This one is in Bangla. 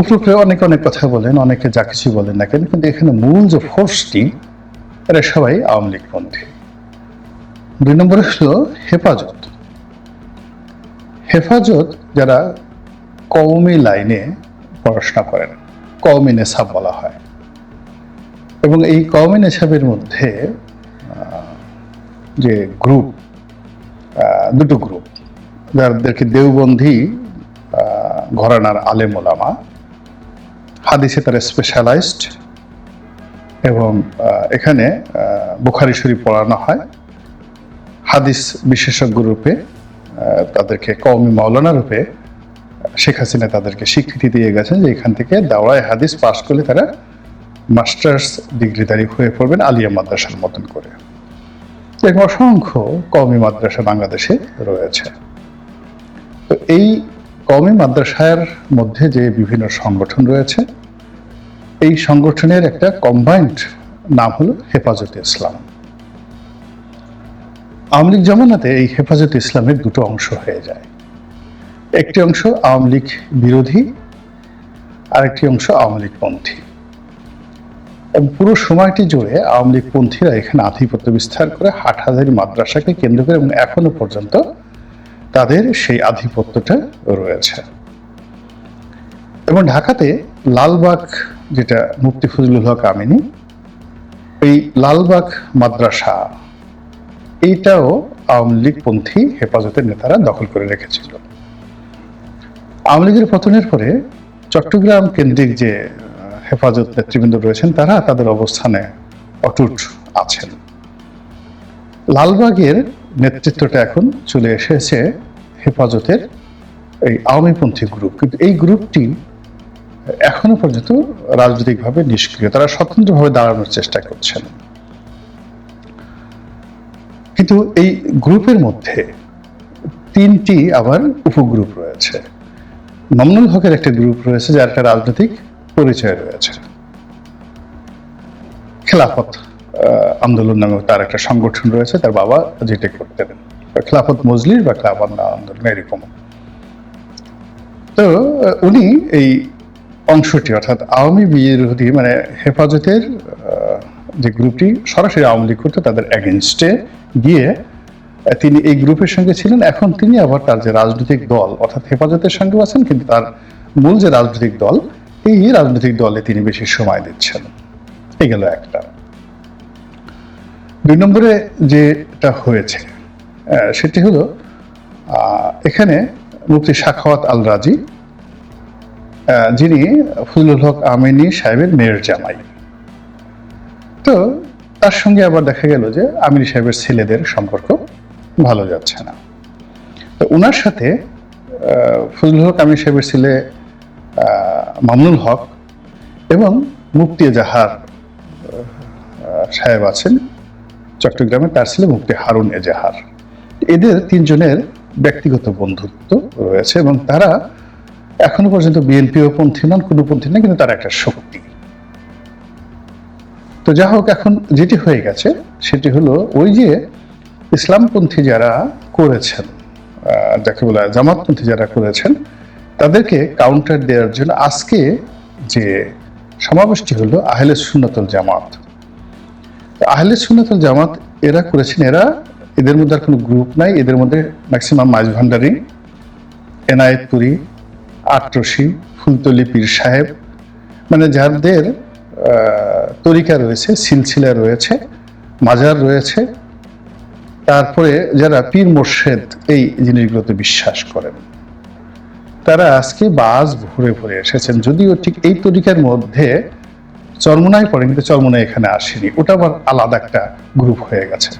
উপরে অনেকে অনেক কথা বলেন, অনেকে যা কিছু বলেন না কেন, কিন্তু এখানে মূল যে ফোর্সটি এরা সবাই আওয়ামী লীগপন্থী দুই নম্বরে হলো হেফাজত। হেফাজত যারা কওমি লাইনে পড়াশোনা করেন, কওমি নেশাব বলা হয়। এবং এই কওমি নেশাবের মধ্যে যে গ্রুপ দুটো গ্রুপ যাদেরকে দেওবন্ধি ঘরানার আলেম ওলামা হাদিসে তারা স্পেশালাইজড এবং এখানে বুখারি শরীফ পড়ানো হয়। হাদিস বিশেষজ্ঞ রূপে তাদেরকে, কওমি মাওলানা রূপে, শেখ হাসিনা তাদেরকে স্বীকৃতি দিয়ে গেছেন যে এখান থেকে দাওয়ায় হাদিস পাশ করলে তারা মাস্টার্স ডিগ্রিধারী হয়ে পড়বেন আলিয়া মাদ্রাসার মতন করে। এরকম অসংখ্য কওমি মাদ্রাসা বাংলাদেশে রয়েছে। তো এই কওমি মাদ্রাসার মধ্যে যে বিভিন্ন সংগঠন রয়েছে এই সংগঠনের একটা কম্বাইন্ড নাম হলো হেফাজতে ইসলাম। আওয়ামী লীগ জমানাতে এই হেফাজতে ইসলামের দুটো অংশ হয়ে যায়। একটি অংশ আওয়ামী লীগ বিরোধী, আরেকটি অংশ আওয়ামী লীগ পন্থী। এবং পুরো সময়টি জুড়ে আওয়ামী লীগ পন্থীরা এখানে আধিপত্য বিস্তার করে হাটহাজারি মাদ্রাসাকে কেন্দ্র করে এবং এখনও পর্যন্ত তাদের সেই আধিপত্যটা রয়েছে। এবং ঢাকাতে লালবাগ যেটা মুফতি ফজলুল হক আমিনী, এই লালবাগ মাদ্রাসা, এইটাও আওয়ামী লীগপন্থী হেফাজতের নেতারা দখল করে রেখেছিল। আওয়ামী লীগের পতনের পরে চট্টগ্রাম কেন্দ্রিক যে হেফাজত নেতৃবৃন্দ রয়েছেন তারা তাদের অবস্থানে অটুট আছেন। লালবাগের নেতৃত্বটা এখন চলে এসেছে হেফাজতের এই আওয়ামীপন্থী গ্রুপ। কিন্তু এই গ্রুপটি এখনও পর্যন্ত রাজনৈতিকভাবে নিষ্ক্রিয়, তারা স্বতন্ত্রভাবে দাঁড়ানোর চেষ্টা করছেন। কিন্তু এই গ্রুপের মধ্যে তিনটি আবার উপগ্রুপ রয়েছে। মামনুল হকের একটা গ্রুপ রয়েছে, যার একটা রাজনৈতিক পরিচয় রয়েছে। খেলাফত আন্দোলন নামে তার একটা সংগঠন রয়েছে, তার বাবা যেটা করতেন। খেলাফত মজলিস বা খেলাফত আন্দোলন এরকম তো উনি এই অংশটি, অর্থাৎ আওয়ামী বিরোধী মানে হেফাজতের যে গ্রুপটি, সরাসরি আওয়ামী লীগ করতো তাদের অ্যাগেনস্টে গিয়ে তিনি এই গ্রুপের সঙ্গে ছিলেন। এখন তিনি আবার তার যে রাজনৈতিক দল, অর্থাৎ হেফাজতের সঙ্গেও আছেন, কিন্তু তার মূল যে রাজনৈতিক দল, এই রাজনৈতিক দলে তিনি বেশি সময় দিচ্ছেন। এই গেল একটা। দুই নম্বরে যেটা হয়েছে সেটি হলো এখানে মুফতি শাখাওয়াত আল রাজি যিনি ফজলুল হক আমিনী সাহেবের মেয়ের জামাই। তো তার সঙ্গে আবার দেখা গেল যে আমিনী সাহেবের ছেলেদের সম্পর্ক ভালো যাচ্ছে না। তো ওনার সাথে ফজলুল হক আমিনী সাহেবের ছেলে মামুনুল হক এবং মুক্তি এজাহার সাহেব আছেন চট্টগ্রামে তার ছেলে মুক্তি হারুন এজাহার। এদের তিনজনের ব্যক্তিগত বন্ধুত্ব রয়েছে এবং তারা এখনও পর্যন্ত বিএনপিও পন্থী নন, কোনো পন্থী না কিন্তু তার একটা শক্তি। তো যা হোক, এখন যেটি হয়ে গেছে, সেটি হলো ওই যে ইসলামপন্থী যারা করেছেন যাকে বলা জামাতপন্থী যারা করেছেন, তাদেরকে কাউন্টার দেওয়ার জন্য আজকে যে সমাবেশটি হলো আহলে সুন্নতুল জামাত। আহলে সুন্নতুল জামাত এরা করেছেন, এরা এদের মধ্যে আর কোনো গ্রুপ নাই, এদের মধ্যে ম্যাক্সিমাম মাঝ ভান্ডারি, এনায়েতপুরি আটরশি ফুলতলি পীর সাহেব। মানে যাদের তরিকা রয়েছে, সিলসিলা রয়েছে, মাজার রয়েছে, তারপরে যারা পীর মোর্শেদ এই জিনিসগুলোতে বিশ্বাস করেন, তারা আজকে বাস ভরে ভরে এসেছেন। যদিও ঠিক এই তরিকার মধ্যে চরমনায় পড়ে কিন্তু চরমনায় এখানে আসেনি। ওটা আবার আলাদা একটা গ্রুপ হয়ে গেছে।